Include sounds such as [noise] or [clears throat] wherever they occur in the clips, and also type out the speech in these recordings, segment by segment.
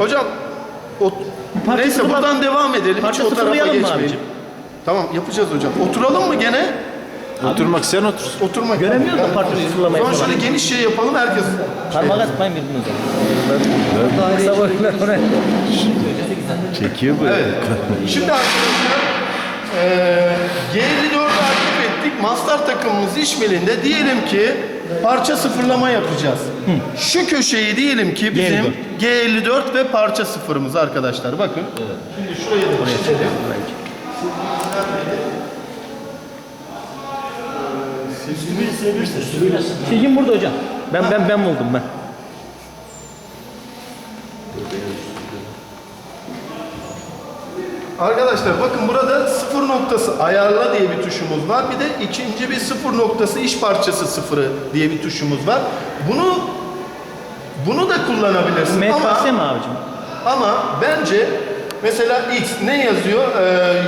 Hocam o, Parça neyse sıfırla- buradan devam edelim. Hiç Parça o tarafa sıfırlayalım mı geçmeyin. abicim? Tamam yapacağız hocam. Oturalım mı gene? Oturmak sen otursun. Oturma. Göremiyoruz da parça sıfırlamayı falan. şöyle geniş şey yapalım herkes. Parmağı atmayın birbirinize. Kısa boylar oraya. Çekiyor bu. Evet. Şimdi arkadaşlar eee G54'ü aktif ettik. Master takımımız işmelinde diyelim ki parça sıfırlama yapacağız. Şu köşeyi diyelim ki bizim G54 ve parça sıfırımız arkadaşlar. Bakın. Şimdi şurayı da çizelim. Silgin burada hocam. Ben ben ben buldum ben. Arkadaşlar bakın burada sıfır noktası ayarla diye bir tuşumuz var. Bir de ikinci bir sıfır noktası iş parçası sıfırı diye bir tuşumuz var. Bunu bunu da kullanabilirsin ama MKS mi abicim? ama bence mesela X ne yazıyor? Ee,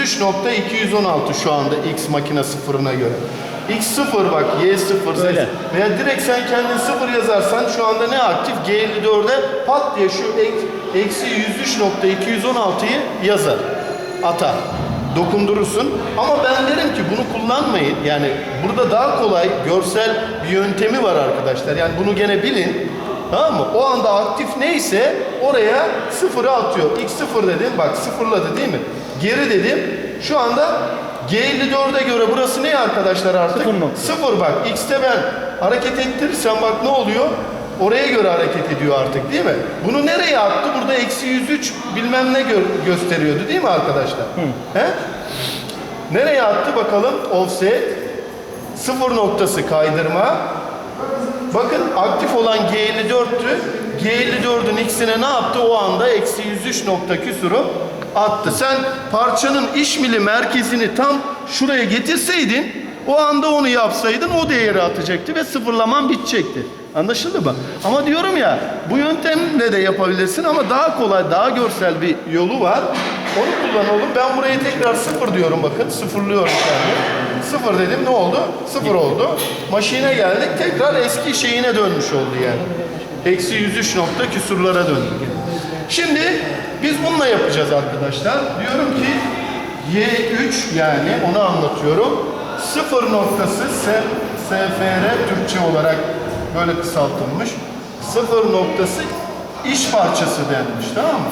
103.216 şu anda X makine sıfırına göre. X sıfır bak Y sıfır Z. Öyle. Veya direkt sen kendin sıfır yazarsan şu anda ne aktif? G54'e pat diye şu ek- eksi 103.216'yı yazar. Atar. Dokundurursun. Ama ben derim ki bunu kullanmayın. Yani burada daha kolay görsel bir yöntemi var arkadaşlar. Yani bunu gene bilin. Tamam mı? O anda aktif neyse oraya sıfırı atıyor. X sıfır dedim. Bak sıfırladı değil mi? Geri dedim. Şu anda G54'e göre burası ne arkadaşlar artık? Sıfır nokta. Sıfır bak. X'te ben hareket ettirirsem bak ne oluyor? Oraya göre hareket ediyor artık değil mi? Bunu nereye attı? Burada eksi 103 bilmem ne gö- gösteriyordu değil mi arkadaşlar? He? Nereye attı bakalım? Offset. Sıfır noktası kaydırma. Bakın aktif olan G54'tü. G54'ün x'ine ne yaptı? O anda eksi 103 nokta küsuru attı. Sen parçanın işmili merkezini tam şuraya getirseydin o anda onu yapsaydın o değeri atacaktı ve sıfırlaman bitecekti. Anlaşıldı mı? Ama diyorum ya bu yöntemle de yapabilirsin ama daha kolay, daha görsel bir yolu var. Onu kullanalım. Ben buraya tekrar sıfır diyorum bakın. Sıfırlıyorum kendim. Sıfır dedim ne oldu? Sıfır oldu. Maşine geldik tekrar eski şeyine dönmüş oldu yani. Eksi 103 nokta küsurlara döndük. Şimdi biz bununla yapacağız arkadaşlar. Diyorum ki Y3 yani onu anlatıyorum. Sıfır noktası SFR Türkçe olarak böyle kısaltılmış. Sıfır noktası iş parçası denmiş tamam mı?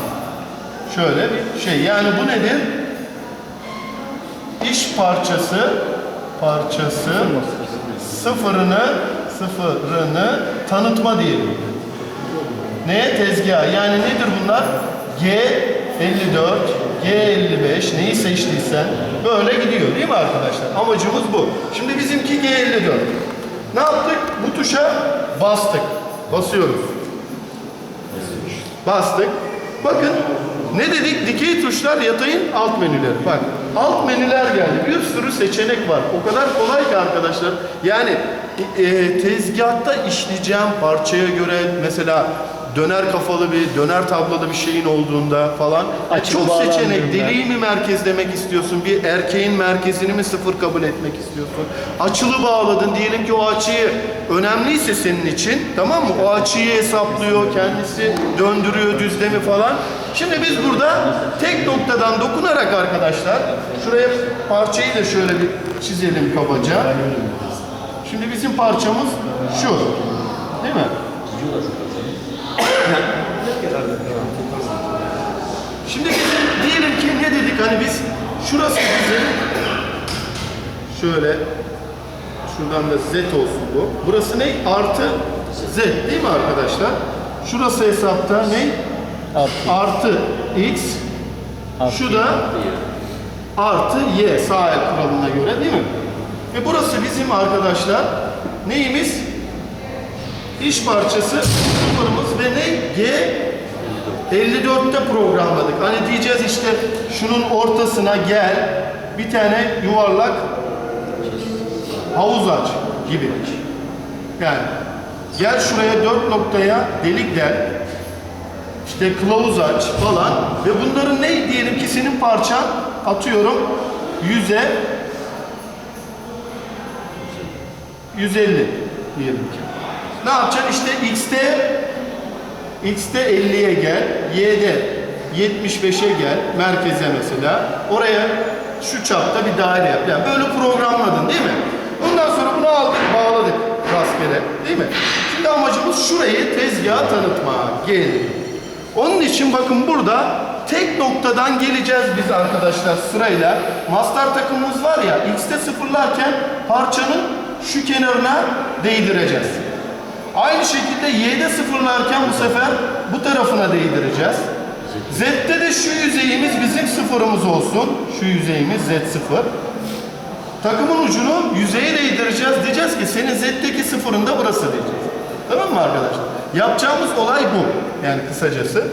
Şöyle bir şey yani bu nedir? İş parçası parçası sıfırını sıfırını tanıtma diyelim. Neye tezgah? Yani nedir bunlar? G54, G55 neyi seçtiysen böyle gidiyor değil mi arkadaşlar? Amacımız bu. Şimdi bizimki G54. Ne yaptık? Bu tuşa bastık. Basıyoruz. Bastık. Bakın ne dedik? Dikey tuşlar yatayın alt menüleri. Bak alt menüler geldi. Bir sürü seçenek var. O kadar kolay ki arkadaşlar. Yani e, tezgahta işleyeceğim parçaya göre mesela döner kafalı bir, döner tablalı bir şeyin olduğunda falan. Açılı çok bağlandığında. seçenek. Deliği mi merkezlemek istiyorsun? Bir erkeğin merkezini mi sıfır kabul etmek istiyorsun? Açılı bağladın. Diyelim ki o açıyı önemliyse senin için tamam mı? O açıyı hesaplıyor, kendisi döndürüyor düzlemi falan. Şimdi biz burada tek noktadan dokunarak arkadaşlar şuraya parçayı da şöyle bir çizelim kabaca. Şimdi bizim parçamız şu. Değil mi? Şimdi diyelim ki ne dedik hani biz şurası bizim şöyle şuradan da z olsun bu. Burası ne? Artı z değil mi arkadaşlar? Şurası hesapta ne? Artı. Artı x. Şu da artı y sağ el kuralına göre değil mi? Ve burası bizim arkadaşlar neyimiz? İş parçası ve ne? G 54'te programladık. Hani diyeceğiz işte şunun ortasına gel bir tane yuvarlak havuz aç gibi. Yani gel şuraya dört noktaya delik del. İşte kılavuz aç falan ve bunların ne diyelim ki senin parçan atıyorum 100'e 150 diyelim ki. Ne yapacaksın? İşte X'te X'te 50'ye gel, Y'de 75'e gel, merkeze mesela. Oraya şu çapta bir daire yap. Yani böyle programladın değil mi? Ondan sonra bunu aldık, bağladık rastgele değil mi? Şimdi amacımız şurayı tezgaha tanıtmak. Gel. Onun için bakın burada tek noktadan geleceğiz biz arkadaşlar sırayla. Master takımımız var ya X'te sıfırlarken parçanın şu kenarına değdireceğiz. Aynı şekilde Y'de sıfırlarken bu sefer bu tarafına değdireceğiz. Z'de de şu yüzeyimiz bizim sıfırımız olsun. Şu yüzeyimiz Z0. Takımın ucunu yüzeye değdireceğiz. Diyeceğiz ki senin Z'deki sıfırın da burası diyeceğiz. Tamam mı arkadaşlar? Yapacağımız olay bu. Yani kısacası.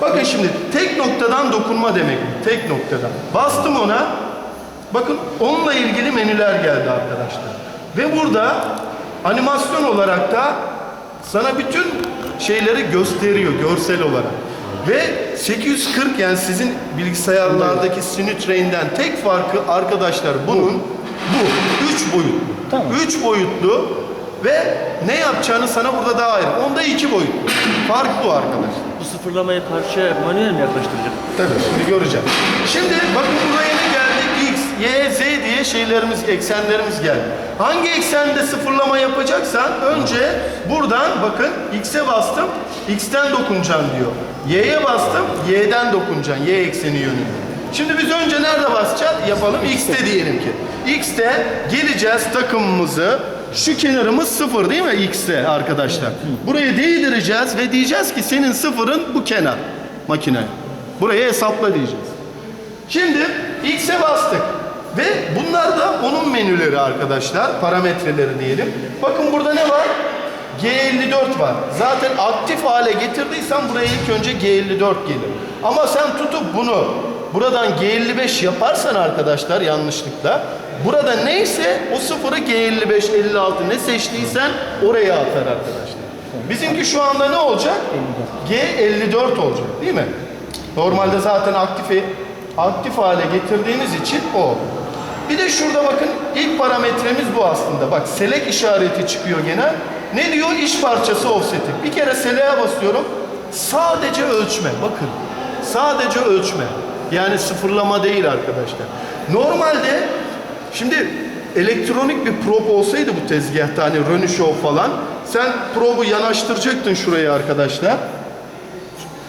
Bakın şimdi tek noktadan dokunma demek. Tek noktadan. Bastım ona. Bakın onunla ilgili menüler geldi arkadaşlar. Ve burada animasyon olarak da sana bütün şeyleri gösteriyor görsel olarak. Ve 840 yani sizin bilgisayarlardaki Sinutrain'den tek farkı arkadaşlar bunun bu. Üç boyutlu. Tamam. Üç boyutlu ve ne yapacağını sana burada daha ayrı. Onda iki boyutlu. Fark bu arkadaşlar. Bu sıfırlamayı parça manuel mi yaklaştıracak? Tabii şimdi göreceğim. Şimdi bakın buraya Y, Z diye şeylerimiz, eksenlerimiz geldi. Hangi eksende sıfırlama yapacaksan önce buradan bakın X'e bastım, X'ten dokunacaksın diyor. Y'ye bastım, Y'den dokunacaksın, Y ekseni yönünde. Şimdi biz önce nerede basacağız? Yapalım X'te diyelim ki. X'te geleceğiz takımımızı. Şu kenarımız sıfır değil mi X'te arkadaşlar? Buraya değdireceğiz ve diyeceğiz ki senin sıfırın bu kenar makineye. Buraya hesapla diyeceğiz. Şimdi X'e bastık. Ve bunlar da onun menüleri arkadaşlar. Parametreleri diyelim. Bakın burada ne var? G54 var. Zaten aktif hale getirdiysen buraya ilk önce G54 gelir. Ama sen tutup bunu buradan G55 yaparsan arkadaşlar yanlışlıkla burada neyse o sıfırı G55, 56 ne seçtiysen oraya atar arkadaşlar. Bizimki şu anda ne olacak? G54 olacak değil mi? Normalde zaten aktif aktif hale getirdiğimiz için o. Bir de şurada bakın ilk parametremiz bu aslında. Bak selek işareti çıkıyor gene. Ne diyor? İş parçası offset'i. Bir kere seleğe basıyorum. Sadece ölçme. Bakın. Sadece ölçme. Yani sıfırlama değil arkadaşlar. Normalde şimdi elektronik bir prop olsaydı bu tezgahta hani Röni Show falan sen probu yanaştıracaktın şuraya arkadaşlar.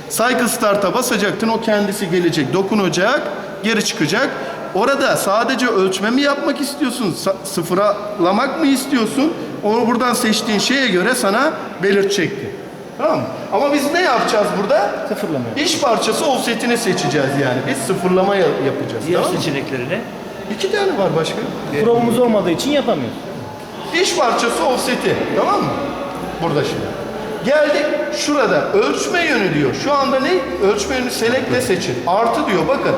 Cycle Start'a basacaktın o kendisi gelecek dokunacak geri çıkacak. Orada sadece ölçme mi yapmak istiyorsun? Sıfırlamak mı istiyorsun? Onu buradan seçtiğin şeye göre sana belirtecekti. Tamam mı? Ama biz ne yapacağız burada? Sıfırlama. İş parçası offset'ini seçeceğiz yani. Biz sıfırlama ya- yapacağız. Diğer tamam mı? seçenekleri ne? İki tane var başka. Probumuz olmadığı için yapamıyoruz. İş parçası offset'i. Tamam mı? Burada şimdi. Geldik şurada ölçme yönü diyor. Şu anda ne? Ölçme yönü selektle seçin. Artı diyor bakın.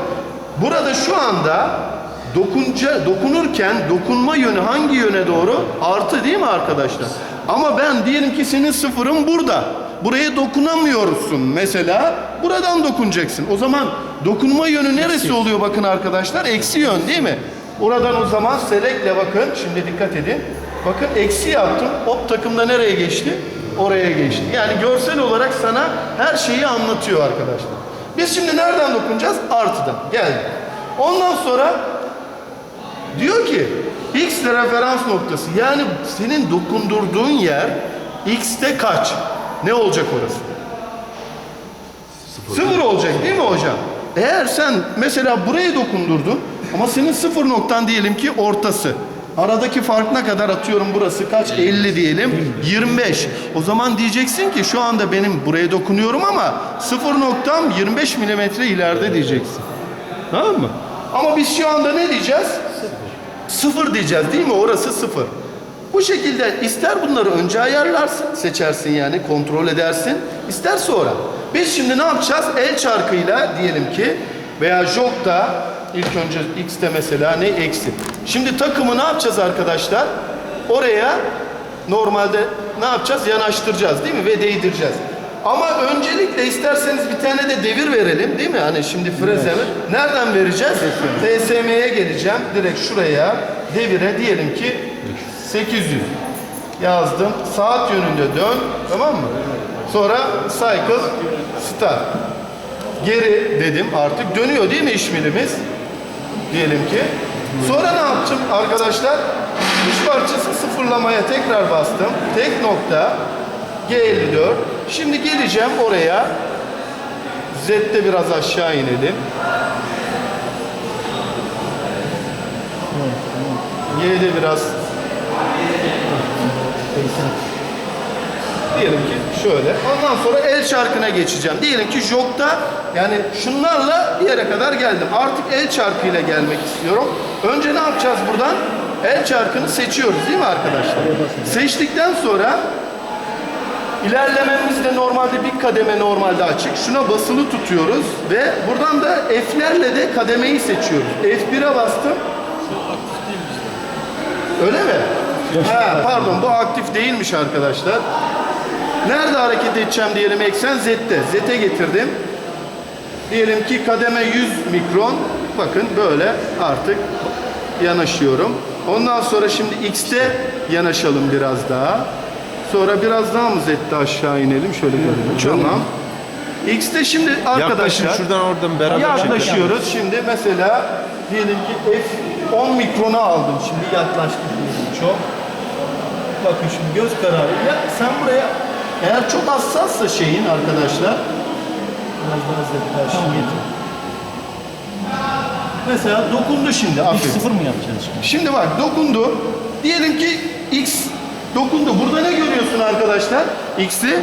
Burada şu anda dokunca dokunurken dokunma yönü hangi yöne doğru? Artı değil mi arkadaşlar? Ama ben diyelim ki senin sıfırın burada. Buraya dokunamıyorsun mesela. Buradan dokunacaksın. O zaman dokunma yönü neresi oluyor bakın arkadaşlar? Eksi yön değil mi? Oradan o zaman selekle bakın. Şimdi dikkat edin. Bakın eksi yaptım. Hop takımda nereye geçti? Oraya geçti. Yani görsel olarak sana her şeyi anlatıyor arkadaşlar. Biz şimdi nereden dokunacağız? Artıdan. Geldi. Ondan sonra diyor ki X de referans noktası. Yani senin dokundurduğun yer X'te kaç? Ne olacak orası? Sıfır olacak değil mi hocam? Eğer sen mesela buraya dokundurdun ama senin sıfır noktan diyelim ki ortası. Aradaki fark ne kadar atıyorum burası kaç? 50 diyelim. 25. O zaman diyeceksin ki şu anda benim buraya dokunuyorum ama sıfır noktam 25 milimetre ileride diyeceksin. Tamam mı? Ama biz şu anda ne diyeceğiz? Sıfır diyeceğiz değil mi? Orası sıfır. Bu şekilde ister bunları önce ayarlarsın, seçersin yani kontrol edersin. ister sonra. Biz şimdi ne yapacağız? El çarkıyla diyelim ki veya jogda ilk önce x'te mesela ne eksi. Şimdi takımı ne yapacağız arkadaşlar? Oraya normalde ne yapacağız? Yanaştıracağız değil mi? Ve değdireceğiz. Ama öncelikle isterseniz bir tane de devir verelim değil mi? Hani şimdi frezemi nereden vereceğiz? TSM'ye geleceğim. Direkt şuraya devire diyelim ki 800 yazdım. Saat yönünde dön. Tamam mı? Sonra cycle start. Geri dedim artık dönüyor değil mi işmilimiz? Diyelim ki. Sonra ne yaptım arkadaşlar? Üç parçası sıfırlamaya tekrar bastım. Tek nokta G54. Şimdi geleceğim oraya. Z'de biraz aşağı inelim. Y'de biraz Diyelim ki şöyle. Ondan sonra el çarkına geçeceğim. Diyelim ki jokta yani şunlarla bir yere kadar geldim. Artık el çarkıyla gelmek istiyorum. Önce ne yapacağız buradan? El çarkını seçiyoruz değil mi arkadaşlar? Seçtikten sonra ilerlememizde normalde bir kademe normalde açık. Şuna basılı tutuyoruz ve buradan da F'lerle de kademeyi seçiyoruz. F1'e bastım. Öyle mi? Ha, pardon bu aktif değilmiş arkadaşlar. Nerede hareket edeceğim diyelim eksen Z'de. Z'e getirdim. Diyelim ki kademe 100 mikron. Bakın böyle artık yanaşıyorum. Ondan sonra şimdi X'te yanaşalım biraz daha. Sonra biraz daha mı Z'de aşağı inelim? Şöyle görelim. Tamam. X'te şimdi Yaklaşın arkadaşlar şuradan oradan beraber çekelim. yaklaşıyoruz. Şimdi mesela diyelim ki F10 mikronu aldım. Şimdi yaklaştık çok. Bakın şimdi göz kararı. Ya sen buraya eğer çok hassassa şeyin arkadaşlar biraz daha getir. Mesela dokundu şimdi. Aferin. sıfır mı yapacağız şimdi? Şimdi bak dokundu. Diyelim ki X dokundu. Burada ne görüyorsun arkadaşlar? X'i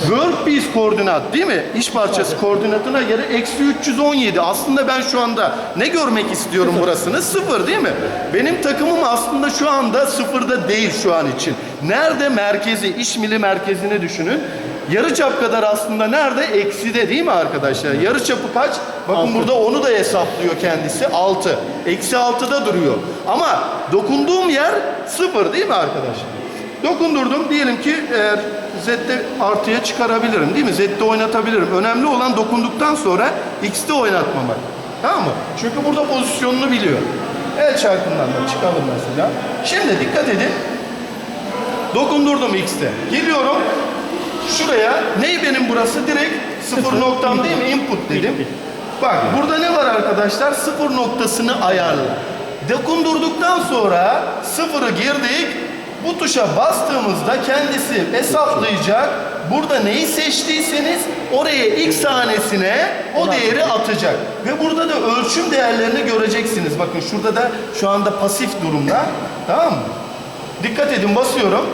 workpiece koordinat değil mi? İş parçası koordinatına göre eksi 317. Aslında ben şu anda ne görmek istiyorum burasını? Sıfır değil mi? Benim takımım aslında şu anda sıfırda değil şu an için. Nerede merkezi, iş mili merkezini düşünün. Yarı çap kadar aslında nerede? Ekside değil mi arkadaşlar? Yarı çapı kaç? Bakın burada onu da hesaplıyor kendisi. 6. Eksi 6'da duruyor. Ama dokunduğum yer 0 değil mi arkadaşlar? Dokundurdum. Diyelim ki eğer Z'de artıya çıkarabilirim değil mi? Z'de oynatabilirim. Önemli olan dokunduktan sonra X'te oynatmamak. Tamam mı? Çünkü burada pozisyonunu biliyor. El çarkından da çıkalım mesela. Şimdi dikkat edin. Dokundurdum X'te. Geliyorum. Şuraya ne benim burası? Direkt sıfır noktam değil mi? Input dedim. Bak burada ne var arkadaşlar? Sıfır noktasını ayarla. Dokundurduktan sonra sıfırı girdik. Bu tuşa bastığımızda kendisi hesaplayacak. Burada neyi seçtiyseniz oraya x tanesine o değeri atacak. Ve burada da ölçüm değerlerini göreceksiniz. Bakın şurada da şu anda pasif durumda. Tamam mı? Dikkat edin basıyorum.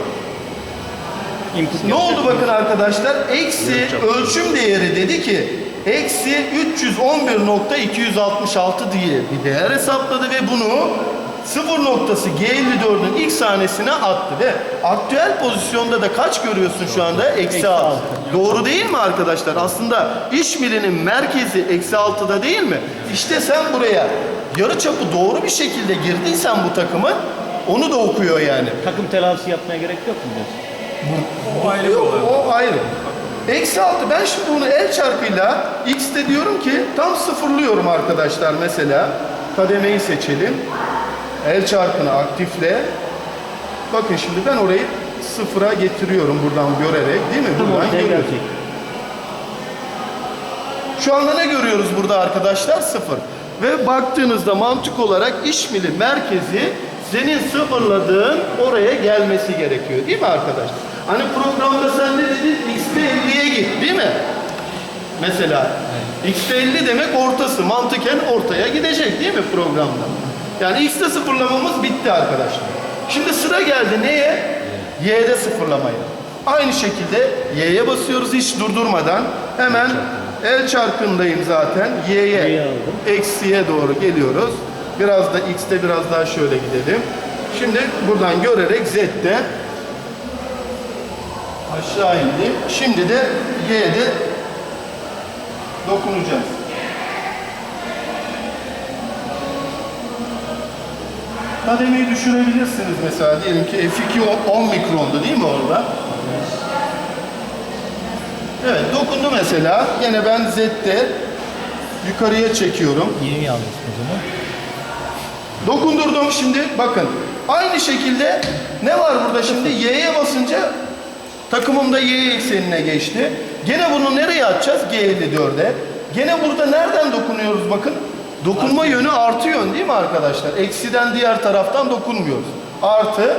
Input Ne oldu bakın arkadaşlar? Eksi ölçüm değeri dedi ki eksi 311.266 diye bir değer hesapladı ve bunu sıfır noktası G54'ün ilk sahnesine attı ve aktüel pozisyonda da kaç görüyorsun şu anda? Eksi Eksi 6. altı. Doğru değil mi arkadaşlar? Aslında iş milinin merkezi eksi 6'da değil mi? İşte sen buraya yarı çapı doğru bir şekilde girdiysen bu takımın onu da okuyor yani. Takım telafisi yapmaya gerek yok mu diyorsun? Yok, o ayrı. Eksi altı. Ben şimdi bunu el çarpıyla x'te diyorum ki tam sıfırlıyorum arkadaşlar mesela. Kademeyi seçelim. El çarpını aktifle. Bakın şimdi ben orayı sıfıra getiriyorum buradan görerek değil mi? Buradan görüyoruz. Şu anda ne görüyoruz burada arkadaşlar? Sıfır. Ve baktığınızda mantık olarak işmili merkezi senin sıfırladığın oraya gelmesi gerekiyor. Değil mi arkadaşlar? Hani programda sen ne dedin? X'te 50'ye git değil mi? Mesela X'te 50 demek ortası. Mantıken ortaya gidecek değil mi programda? Yani X'te sıfırlamamız bitti arkadaşlar. Şimdi sıra geldi neye? Y'de sıfırlamaya. Aynı şekilde Y'ye basıyoruz hiç durdurmadan. Hemen el çarkındayım zaten. Y'ye eksiye doğru geliyoruz. Biraz da X'te biraz daha şöyle gidelim. Şimdi buradan görerek Z'de aşağı indim. Şimdi de Y'de dokunacağız. Kademeyi düşürebilirsiniz mesela. Diyelim ki F2 o- 10 mikrondu değil mi orada? Evet dokundu mesela. Yine ben Z'de yukarıya çekiyorum. Y'yi alıyorsun o zaman. Dokundurdum şimdi bakın. Aynı şekilde ne var burada şimdi? Y'ye basınca Takımım da Y eksenine geçti. Gene bunu nereye atacağız? G54'e. Gene burada nereden dokunuyoruz bakın. Dokunma yönü artı yön değil mi arkadaşlar? Eksiden diğer taraftan dokunmuyoruz. Artı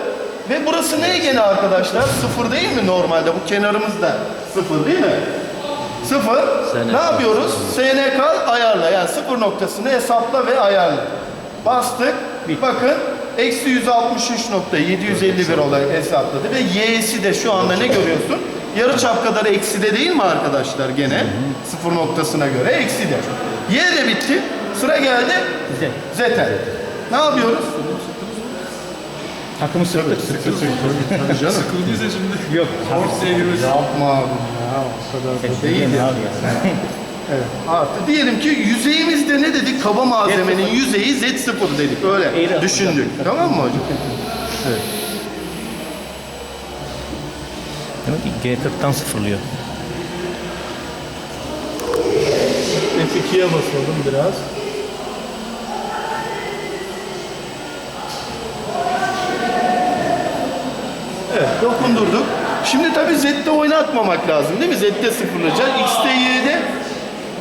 ve burası ne gene arkadaşlar? Sıfır değil mi normalde? Bu kenarımız da sıfır değil mi? Sıfır. SNK. Ne yapıyoruz? SNK ayarla. Yani sıfır noktasını hesapla ve ayarla. Bastık. Bakın eksi 163.751 olarak hesapladı ve y'si de şu anda ne görüyorsun? Yarı çap kadar eksi de değil mi arkadaşlar gene? Sıfır noktasına göre eksi de. Y de bitti. Sıra geldi. Z. Z'te. Ne yapıyoruz? Takımı sırtlık sırtlık. Tabii canım. [laughs] Yok. Yapma abi ya. O kadar da değil ya. Evet. Artı diyelim ki yüzeyimizde ne dedik? Kaba malzemenin yüzeyi Z0 dedik. Öyle Eğri düşündük. Tamam mı hocam? Demek ki G40'tan sıfırlıyor. F2'ye basalım biraz. Dokundurduk. Şimdi tabii Z'de oynatmamak lazım değil mi? Z'de sıfırlayacağız. X'te Y'de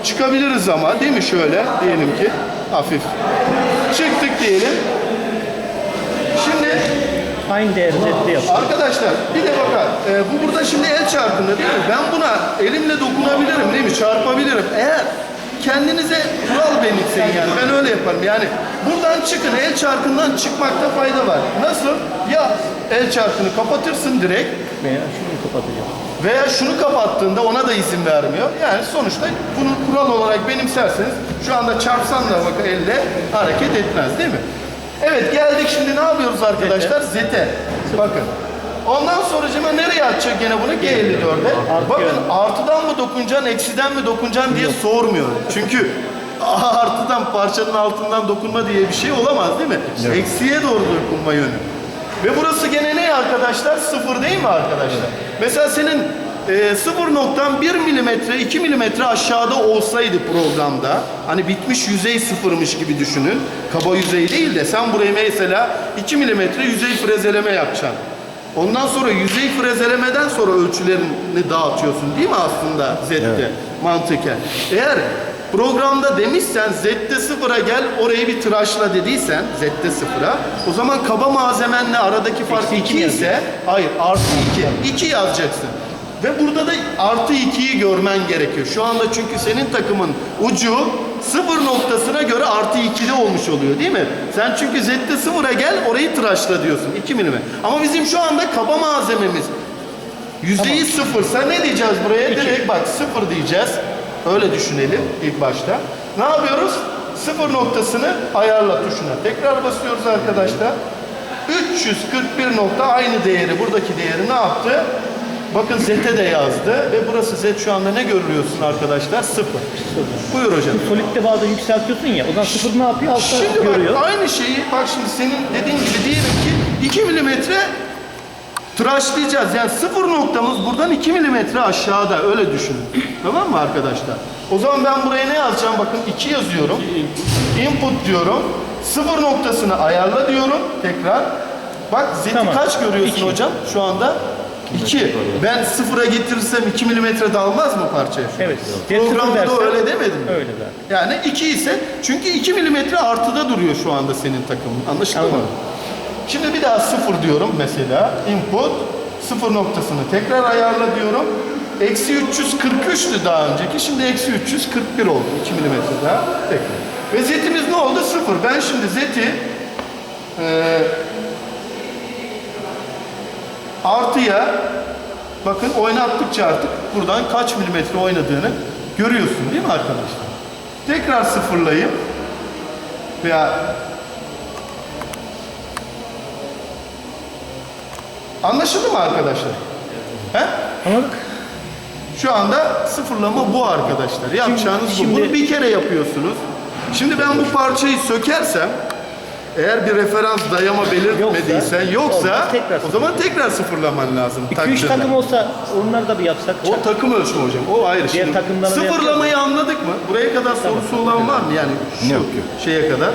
çıkabiliriz ama değil mi şöyle diyelim ki hafif. Çıktık diyelim. Şimdi Aynı değeri Z'de yap. Arkadaşlar bir de bakar. e, bu burada şimdi el çarpında değil mi? Ben buna elimle dokunabilirim değil mi? Çarpabilirim. Eğer kendinize kural benimseyin yani. Ben öyle yaparım. Yani buradan çıkın. El çarkından çıkmakta fayda var. Nasıl? Ya el çarkını kapatırsın direkt Veya şunu kapatacağım. veya şunu kapattığında ona da izin vermiyor. Yani sonuçta bunu kural olarak benimserseniz şu anda çarpsan da bak elle hareket etmez değil mi? Evet geldik şimdi ne yapıyoruz arkadaşlar? Zete. Bakın. Ondan sonra nereye atacak gene bunu? G54'e. Artı Bakın artıdan mı dokunacaksın, eksiden mi dokunacaksın diye sormuyor. Çünkü artıdan parçanın altından dokunma diye bir şey olamaz değil mi? Eksiye doğru dokunma yönü. Ve burası gene ne arkadaşlar? Sıfır değil mi arkadaşlar? Mesela senin e, 0.1 milimetre, 2 milimetre aşağıda olsaydı programda, hani bitmiş yüzey sıfırmış gibi düşünün. Kaba yüzey değil de sen buraya mesela 2 milimetre yüzey frezeleme yapacaksın. Ondan sonra yüzey frezelemeden sonra ölçülerini dağıtıyorsun değil mi aslında Z'de mantıken? Eğer programda demişsen Z'de sıfıra gel orayı bir tıraşla dediysen Z'de sıfıra o zaman kaba malzemenle aradaki fark Eksi iki 2 mi ise hayır artı 2. 2 yazacaksın. Ve burada da artı 2'yi görmen gerekiyor. Şu anda çünkü senin takımın ucu sıfır noktasına göre artı 2'de olmuş oluyor değil mi? Sen çünkü Z'de sıfıra gel orayı tıraşla diyorsun 2 milime. Ama bizim şu anda kaba malzememiz yüzeyi sıfırsa ne diyeceğiz buraya? Direkt bak sıfır diyeceğiz. Öyle düşünelim ilk başta. Ne yapıyoruz? Sıfır noktasını ayarla tuşuna. Tekrar basıyoruz arkadaşlar. 341 nokta aynı değeri, buradaki değeri ne yaptı? Bakın Z'e de yazdı ve burası Z şu anda ne görüyorsun arkadaşlar? Sıfır. Buyur hocam. Solid'de bazen yükseltiyorsun ya. O zaman sıfır ne yapıyor? Altta Şimdi görüyor. bak aynı şeyi bak şimdi senin dediğin gibi diyelim ki 2 milimetre tıraşlayacağız. Yani sıfır noktamız buradan 2 milimetre aşağıda öyle düşünün. [clears throat] tamam mı arkadaşlar? O zaman ben buraya ne yazacağım? Bakın 2 yazıyorum. Input diyorum. Sıfır noktasını ayarla diyorum tekrar. Bak zeti Tamam. kaç görüyorsun İki. hocam şu anda? 2. Ben sıfıra getirirsem 2 milimetre dalmaz mı parçaya? Evet. Programda da öyle demedim mi? Öyle zaten. Yani 2 ise çünkü 2 milimetre artıda duruyor şu anda senin takımın. Anlaşıldı mı? Şimdi bir daha 0 diyorum mesela. Input 0 noktasını tekrar ayarla diyorum. Eksi 343'tü daha önceki. Şimdi eksi 341 oldu. 2 milimetre daha tekrar. Ve zetimiz ne oldu? 0. Ben şimdi zeti eee artıya bakın oynattıkça artık buradan kaç milimetre oynadığını görüyorsun değil mi arkadaşlar? Tekrar sıfırlayıp veya Anlaşıldı mı arkadaşlar? He? Anladık. Şu anda sıfırlama bu arkadaşlar. Yapacağınız Şimdi- bu. Bunu bir kere yapıyorsunuz. Şimdi ben bu parçayı sökersem eğer bir referans dayama belirtmediysen Yoksa- yoksa, olmaz, tekrar o zaman tekrar sıfırlaman lazım. 2-3 taktığında. takım olsa onları da bir yapsak. O takım ölçümü hocam. O ayrı. Diğer Şimdi sıfırlamayı anladık mı? Buraya kadar sorusu olan var mı? Yani şu Yok, yok. şeye kadar.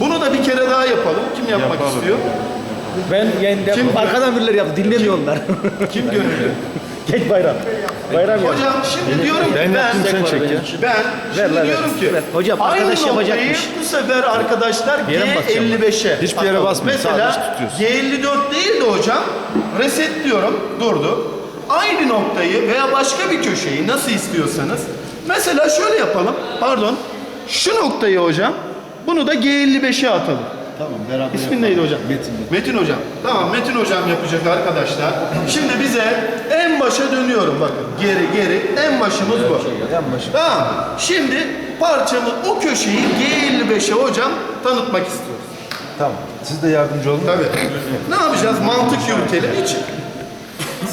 Bunu da bir kere daha yapalım. Kim yapmak Yapalım. istiyor? Ben yani Kim- arkadan birileri yaptı. Dinlemiyor onlar. [laughs] Kim gönüllü? Geç bayram. Bayram ya. Hocam şimdi diyorum ki Ben yaptım sen çek ya. Ben şimdi ver, diyorum ki Ver. Hocam, aynı arkadaş noktayı yapacakmış. bu sefer arkadaşlar Yere mi basacağım? G55'e Hiçbir yere basmayın, Mesela sadece G54 değil de hocam resetliyorum durdu. Aynı noktayı veya başka bir köşeyi nasıl istiyorsanız mesela şöyle yapalım pardon şu noktayı hocam bunu da G55'e atalım. Tamam beraber İsmin neydi hocam? Metin. Metin hocam. Tamam Metin hocam yapacak arkadaşlar. Şimdi bize en başa dönüyorum bakın. Geri geri en başımız bu. En başı. Tamam. Şimdi parçamı o köşeyi G55'e hocam tanıtmak istiyoruz. Tamam. Siz de yardımcı olun. Tabii. Ne yapacağız? Mantık yürütelim için.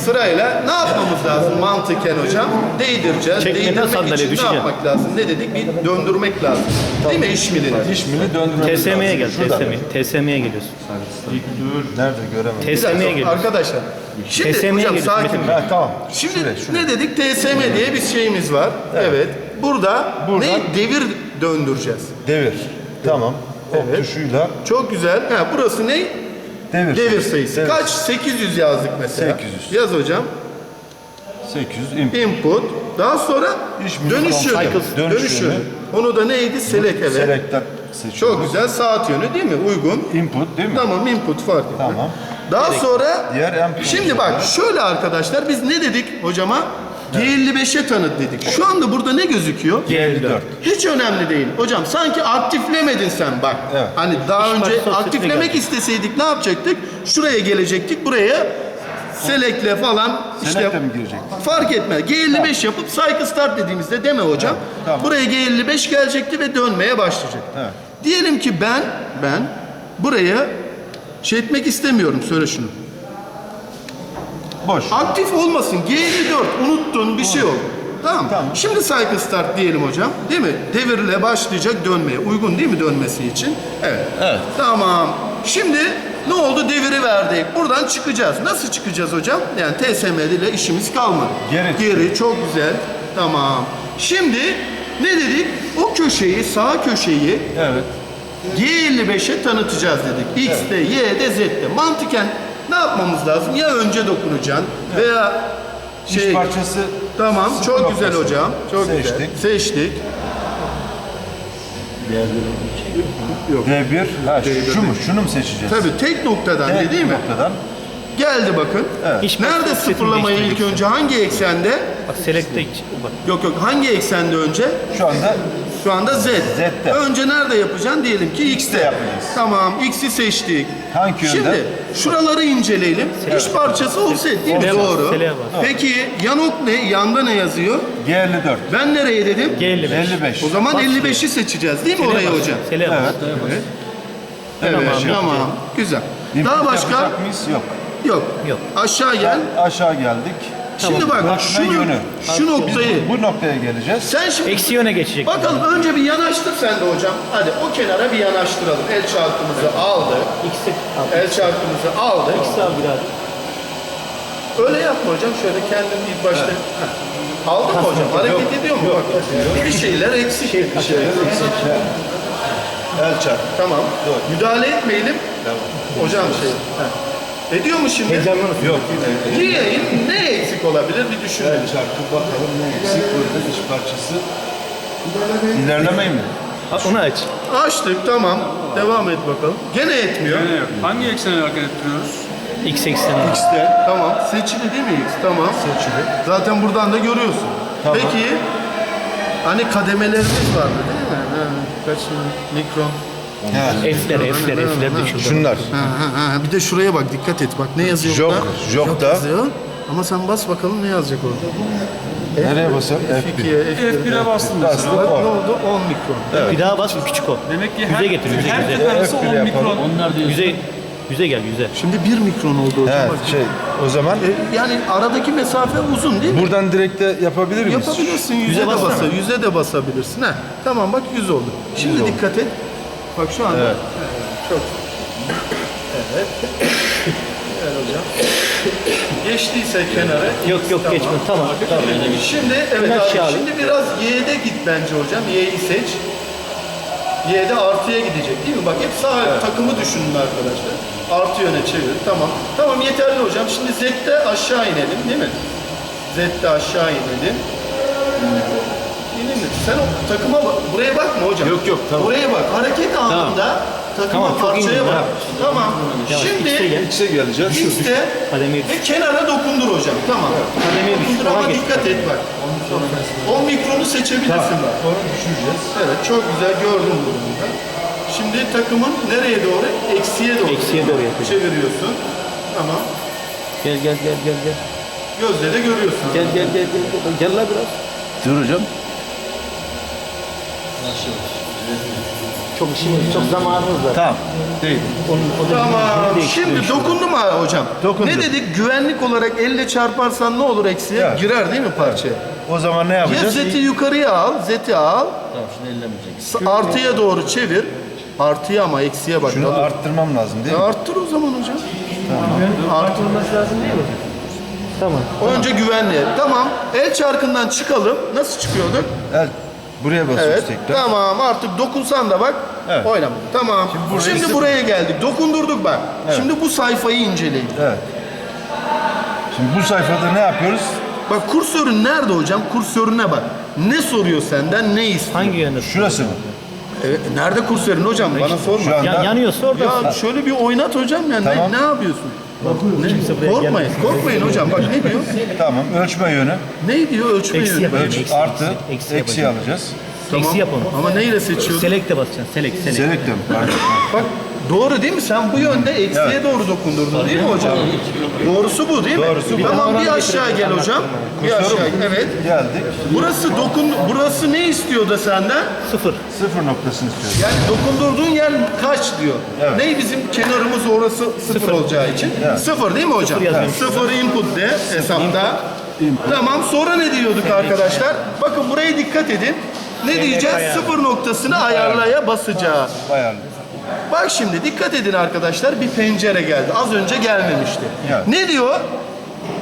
Sırayla ne yapmamız lazım mantıken hocam? Değdireceğiz. Çekmeden Değdirmek sandalye için ne düşeceğim. yapmak lazım? Ne dedik? Bir döndürmek lazım. Değil mi iş milini? İş mili döndürmemiz TSM'ye gel. TSM'ye. TSM'ye geliyorsun. Dur. Nerede göremedim. Bir dakika, TSM'ye geliyorsun. Arkadaşlar. Şimdi TSM'ye hocam geliyorsun, sakin. Metin Ha, tamam. Şimdi Şuraya, şuraya. ne dedik? TSM diye bir şeyimiz var. Evet. Burada, Burada- ne? Devir döndüreceğiz. Devir. Tamam. O Evet. tuşuyla Çok güzel. Ha, burası ne? Devir. Devir sayısı. Devir. Kaç? 800 yazdık mesela. 800. Yaz hocam. 800 imp. Input. Daha sonra dönüş yönü. Dönüş. Onu da neydi? Select evet. Select'ten seçiyoruz. Çok güzel. Saat yönü değil mi? Uygun. Input değil mi? Tamam input etmez. Tamam. Daha sonra Diğer şimdi bak şöyle arkadaşlar biz ne dedik hocama? G55'e tanıt dedik. Şu anda burada ne gözüküyor? G54. Hiç önemli değil. Hocam sanki aktiflemedin sen bak. Evet. Hani daha İş önce aktiflemek gelecek. isteseydik ne yapacaktık? Şuraya gelecektik. Buraya selekle falan işte Select'e mi girecektik? fark etmez. G55 yapıp cycle start dediğimizde deme hocam. tamam. Buraya G55 gelecekti ve dönmeye başlayacak. Evet. Diyelim ki ben ben buraya şey etmek istemiyorum. Söyle şunu. Boş. Aktif olmasın. G54 unuttun bir şey oldu. Tamam. Tamam. Şimdi cycle start diyelim hocam. Değil mi? Devirle başlayacak dönmeye. Uygun değil mi dönmesi için? Evet. Evet. Tamam. Şimdi ne oldu? Deviri verdik. Buradan çıkacağız. Nasıl çıkacağız hocam? Yani TSM ile işimiz kalmadı. Geri. Geri. Çok güzel. Tamam. Şimdi ne dedik? O köşeyi, sağ köşeyi Evet. G55'e tanıtacağız dedik. X'de, Y'de, Z'de. Mantıken ne yapmamız lazım? Ya önce dokunacaksın veya İş şey parçası Tamam, çok güzel hocam. Çok güzel. Seçtik. Seçtik. D1. Ha, şu mu? Şunu mu seçeceğiz? Tabii tek noktadan Tek değil mi? noktadan. Geldi bakın. Hiç Nerede sıfırlamayı ilk önce hangi eksende? Bak bak. Yok yok hangi eksende önce? Şu anda Şu anda Z. Z'de. Önce nerede yapacaksın? Diyelim ki X'te. yapacağız. Tamam, X'i seçtik. Hangi yönde? Şimdi şuraları inceleyelim. İş parçası offset değil mi? Sele Doğru. sele var. Peki yanok ne? Yanda ne yazıyor? G54. Ben nereye dedim? G55. 55. O zaman Bas 55'i seçeceğiz değil mi oraya hocam? Sele var. Evet. Evet, Tamam, tamam. Güzel. Daha başka? yapacak mıyız? Yok. Yok. Yok. Aşağı gel. Aşağı geldik. Şimdi bak Bırakma şunu, yönü. şu noktayı. Bu noktaya geleceğiz. Sen şimdi Eksi yöne geçecek. bakalım önce bir yanaştır sen de hocam. Hadi o kenara bir yanaştıralım. El çarkımızı aldık. X'i al. El çarkımızı aldık. X'i al biraz. Öyle yapma hocam. Şöyle kendin ilk başta. Heh. Aldın mı hocam? Hareket ediyor mu? Bak. Bir şeyler eksik. Bir şeyler eksik. El çarp. Tamam. Müdahale etmeyelim. Hocam şey. heh. Ediyor mu şimdi? Yok. Niye? Ne eksik olabilir? Bir düşünelim. El çarpı bakalım ne eksik burada iş parçası. İlerlemeyi mi? Ha, Onu aç. Açtık tamam. Devam et bakalım. Gene etmiyor. Yani hangi eksene hareket ettiriyoruz? X eksenine. X'te. Tamam. Seçili değil mi X? Tamam. Seçili. Zaten buradan da görüyorsun. Tamam. Peki hani kademelerimiz vardı değil mi? Ha, kaç mikron? He. F'ler, F'ler, F'ler düşürdü. Şunlar. Ha, ha, ha. Bir de şuraya bak dikkat et. Bak ne yazıyor Jok, burada? jok da. yazıyor. Ama sen bas bakalım ne yazacak orada. Nereye basalım? F1. F2'ye, F1'e. F1'e bastım Bastım. mesela. Bak O. ne oldu? 10 mikron. Bir daha bas küçük ol. Demek ki Yüze her, getir, yüze her getir. arası F1 10 yapalım. mikron. Onlar da yüze, yüze gel yüze. Şimdi 1 mikron oldu hocam. Bak. şey o zaman E, Yani aradaki mesafe uzun değil mi? buradan direkt de yapabilir miyiz? Yapabilirsin yüze, Yüze de bassana. basa, yüze de basabilirsin. Heh. Tamam bak yüz oldu. Şimdi dikkat et. Bak şu anda. Evet. Çok. Evet. Gel hocam. Geçtiyse kenara. Yok yok Tamam. geçme. Tamam. tamam. Şimdi evet abi, aşağı. şimdi biraz Y'de git bence hocam. Y'yi seç. Y'de artıya gidecek değil mi? Bak hep sağ takımı düşünün arkadaşlar. Artı yöne çevir. Tamam. Tamam yeterli hocam. Şimdi Z'de aşağı inelim değil mi? Z'de aşağı inelim. İnelim. Sen o takıma bak. Buraya bakma hocam. Yok, yok, tamam. Buraya bak. Hareket anında takıma Tamam, parçaya bak. Tamam. Yavaş, Şimdi X'e gel. X'e geleceğiz. X'te ve kenara dokundur hocam. Tamam. Kademeye Dokundur ama geç. dikkat et bak. 10 mikronu seçebilirsin bak. Sonra düşüreceğiz. Evet çok güzel gördüm bunu. da. Şimdi takımın nereye doğru? Eksiye doğru. Eksiye doğru yapacağım. Çeviriyorsun. Tamam. Gel gel gel gel gel. Gözle de görüyorsun. Gel gel gel gel. Gel, gel la biraz. Dur hocam. Çok işimiz, çok zamanımız var. Tamam. Değil. Onun, o da Tamam. bizim Şimdi işte. dokundu mu hocam? Dokundu. Ne dedik? Güvenlik olarak elle çarparsan ne olur eksiye? Evet. Girer değil mi parçaya? O zaman ne Ya yapacağız? zeti yukarıya al, zeti al. Tamam şunu ellemeyecek. s- Artıya doğru çevir. Artıya ama eksiye bak. Şunu Tabii. arttırmam lazım değil E mi? arttır o zaman hocam. Artırılması lazım değil mi? Tamam. Önce güvenliğe. Tamam. El çarkından çıkalım. Nasıl çıkıyorduk? El buraya basıyoruz Evet. tekrar. Tamam artık dokunsan da bak. Evet. Oynama. Tamam. Şimdi Şimdi, burayı sıfır- buraya geldik. Dokundurduk bak. Evet. Şimdi bu sayfayı inceleyin. Evet. Şimdi bu sayfada ne yapıyoruz? Bak kursörün nerede hocam? Kursörüne bak. Ne soruyor senden? Ne istiyor? Hangi yönde? Şurası mı? Evet, nerede kursörün hocam? Bana sorma. Şu anda Ya, yanıyorsa orada. Ya şöyle bir oynat hocam ya. Tamam. Ne, ne yapıyorsun? Kimse Ne? buraya Korkmayın. gelmesin. Korkmayın hocam. Bak ne diyor? tamam ölçme yönü. Ne diyor? Ölçme Eksi yönü. Ölç Eksi, artı eksi, eksi, eksi alacağız. Eksi yap onu. Ama neyle seçiyorsun? Select'e basacaksın. Select, select. Selektör mü? Pardon. Bak doğru değil mi? Sen bu yönde eksiye Evet. doğru dokundurdun değil mi hocam? Doğrusu bu değil mi? Doğrusu bu. Tamam bir aşağı gel hocam. Bir aşağı evet. Geldik. Burası dokun burası ne istiyor da senden? Sıfır. Sıfır noktasını istiyoruz. Yani dokundurduğun yer kaç diyor. Evet. Ne bizim kenarımız orası sıfır, olacağı için. Evet. Sıfır değil mi hocam? Sıfır yazıyorum. Sıfır input de hesapta. Tamam sonra ne diyorduk arkadaşlar? Bakın buraya dikkat edin. Ne diyeceğiz? Sıfır noktasını ayarlaya basacağız. Ayarlı. Bak şimdi dikkat edin arkadaşlar bir pencere geldi. Az önce gelmemişti. Evet. Ne diyor?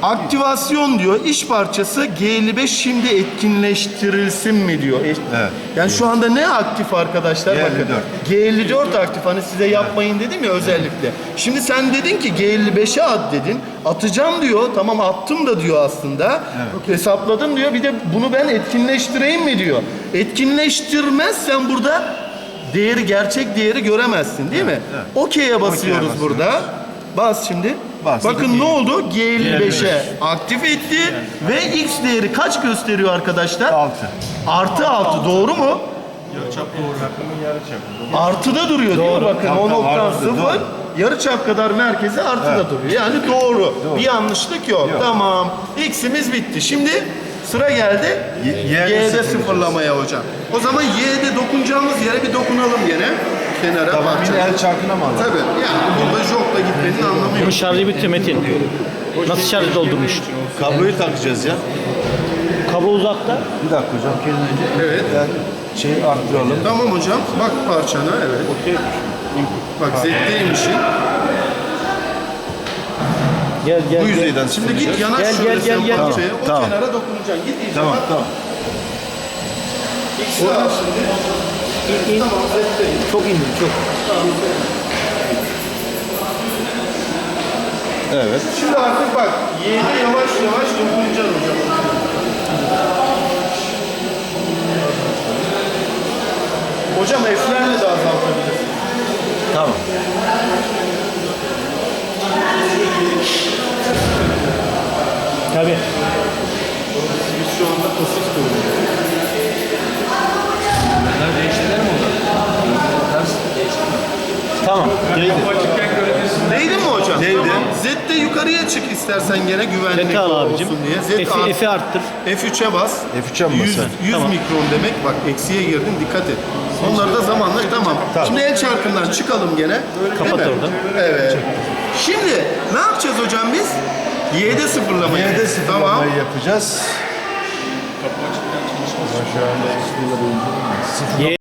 Aktivasyon diyor. İş parçası G55 şimdi etkinleştirilsin mi diyor. E- Evet. Yani şu anda ne aktif arkadaşlar? G54. Bakın. G54 aktif. Hani size yapmayın dedim ya özellikle. Şimdi sen dedin ki G55'e at dedin. Atacağım diyor. Tamam attım da diyor aslında. Hesapladım diyor. Bir de bunu ben etkinleştireyim mi diyor. Etkinleştirmezsen burada değeri gerçek değeri göremezsin değil mi? Okey'e basıyoruz basıyoruz. burada. Bas şimdi. Bastık. Bakın ne oldu? G55'e aktif etti ve X değeri kaç gösteriyor arkadaşlar? 6. Artı 6 doğru mu? Artıda duruyor değil mi? Bakın Tamam, o tamam, nokta artıda, sıfır. doğru. Yarı çap kadar merkezi artıda duruyor. Yani doğru. Bir yanlışlık yok. Tamam. X'imiz bitti. Şimdi sıra geldi. Y- Y'de sıfırlamaya hocam. O zaman Y'de dokunacağımız yere bir dokunalım gene. Kenara Tamam parça. yine el çarkına mı alalım? Tabii. Yani burada jokla gitmenin anlamı Bunun yok. şarjı bitti Metin. Nasıl şarj doldurmuş? Kabloyu takacağız ya. Kablo uzakta. Bir dakika hocam. Evet. Şey arttıralım. Tamam hocam. Bak parçana evet. Bak zetteymişin. Gel gel. Bu gel. yüzeyden Şimdi git yanaş Gel, şöyle gel, sen gel, gel. parçaya. O Tamam. kenara dokunacaksın. Git iyice Tamam tamam. X'i al şimdi. İn, in. Tamam zetteyim. Çok indim çok. Evet. Şimdi artık bak Y'de yavaş yavaş dokunacaksın hocam. Hocam F'lerle de azaltabilirsin. Tamam. Tabii. Biz şu anda pasif duruyoruz. Tamam. Değdi mi hocam? Değdi. Tamam. Z'de yukarıya çık istersen gene güvenlik al abicim. olsun diye. Z F'i F'i arttır. F3'e bas. F3'e mi 100, basayım? 100 Tamam. mikron demek. Bak eksiye girdin dikkat et. Onları da zamanla tamam. Şimdi el çarkından çıkalım gene. Kapat Değil mi? oradan. Evet. Şimdi ne yapacağız hocam biz? Y'de sıfırlamayı. Y'de Tamam. sıfırlamayı yapacağız. Y